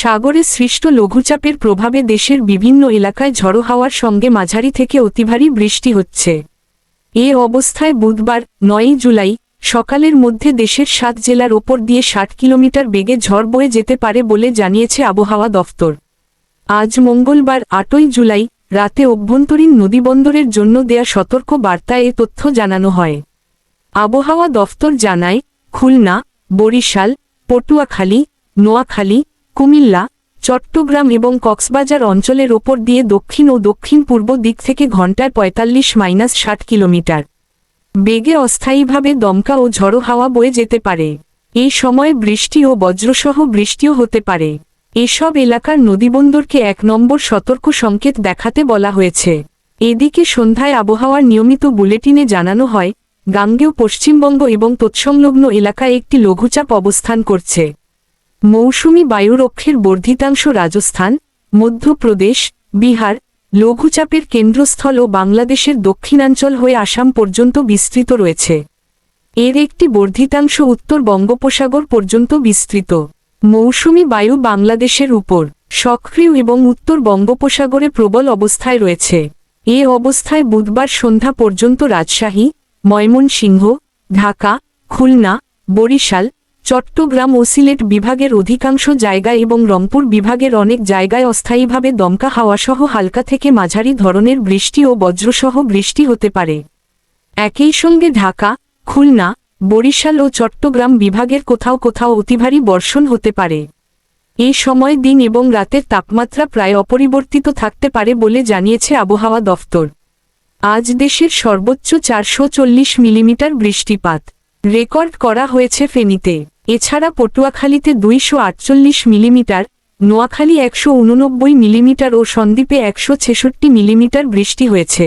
সাগরে সৃষ্ট লঘুচাপের প্রভাবে দেশের বিভিন্ন এলাকায় ঝড়ো হাওয়ার সঙ্গে মাঝারি থেকে অতিভারী বৃষ্টি হচ্ছে। এ অবস্থায় বুধবার, নয়ই জুলাই, সকালের মধ্যে দেশের সাত জেলার ওপর দিয়ে ষাট কিলোমিটার বেগে ঝড় বয়ে যেতে পারে বলে জানিয়েছে আবহাওয়া দফতর। আজ মঙ্গলবার, আটই জুলাই, রাতে অভ্যন্তরীণ নদীবন্দরের জন্য দেয়া সতর্ক বার্তায় এ তথ্য জানানো হয়। আবহাওয়া দফতর জানায়, খুলনা, বরিশাল, পটুয়াখালী, নোয়াখালী কুমিল্লা, চট্টগ্রাম এবং কক্সবাজার অঞ্চলের ওপর দিয়ে দক্ষিণ ও দক্ষিণ পূর্ব দিক থেকে ঘন্টায় পঁয়তাল্লিশ মাইনাস ষাট কিলোমিটার। বেগে অস্থায়ীভাবে দমকা ও ঝড়ো হাওয়া বয়ে যেতে পারে। এই সময়ে বৃষ্টি ও বজ্রসহ বৃষ্টিও হতে পারে। এসব এলাকার নদীবন্দরকে এক নম্বর সতর্ক সংকেত দেখাতে বলা হয়েছে। এদিকে সন্ধ্যায় আবহাওয়ার নিয়মিত বুলেটিনে জানানো হয়, গাঙ্গেয় পশ্চিমবঙ্গ এবং তৎসংলগ্ন এলাকায় একটি লঘুচাপ অবস্থান করছে। মৌসুমি বায়ুরক্ষের বর্ধিতাংশ রাজস্থান, মধ্যপ্রদেশ, বিহার, লঘুচাপের কেন্দ্রস্থল ও বাংলাদেশের দক্ষিণাঞ্চল হয়ে আসাম পর্যন্ত বিস্তৃত রয়েছে। এর একটি বর্ধিতাংশ উত্তর বঙ্গোপসাগর পর্যন্ত বিস্তৃত। মৌসুমি বায়ু বাংলাদেশের উপর সক্রিয় এবং উত্তর বঙ্গোপসাগরে প্রবল অবস্থায় রয়েছে। এ অবস্থায় বুধবার সন্ধ্যা পর্যন্ত রাজশাহী, ময়মনসিংহ, ঢাকা, খুলনা, বরিশাল চট্টগ্রাম ও সিলেট বিভাগের অধিকাংশ জায়গায় এবং রংপুর বিভাগের অনেক জায়গায় অস্থায়ীভাবে দমকা হাওয়াসহ হালকা থেকে মাঝারি ধরনের বৃষ্টি ও বজ্রসহ বৃষ্টি হতে পারে। একই সঙ্গে ঢাকা, খুলনা, বরিশাল ও চট্টগ্রাম বিভাগের কোথাও কোথাও অতিভারী বর্ষণ হতে পারে। এই সময় দিন এবং রাতের তাপমাত্রা প্রায় অপরিবর্তিত থাকতে পারে বলে জানিয়েছে আবহাওয়া দফতর। আজ দেশের সর্বোচ্চ চারশো চল্লিশ মিলিমিটার বৃষ্টিপাত। রেকর্ড করা হয়েছে ফেনীতে। এছাড়া পটুয়াখালীতে দুইশো আটচল্লিশ মিলিমিটার, নোয়াখালী একশো উননব্বই মিলিমিটার ও সন্দ্বীপে একশো ছেষট্টি মিলিমিটার বৃষ্টি হয়েছে।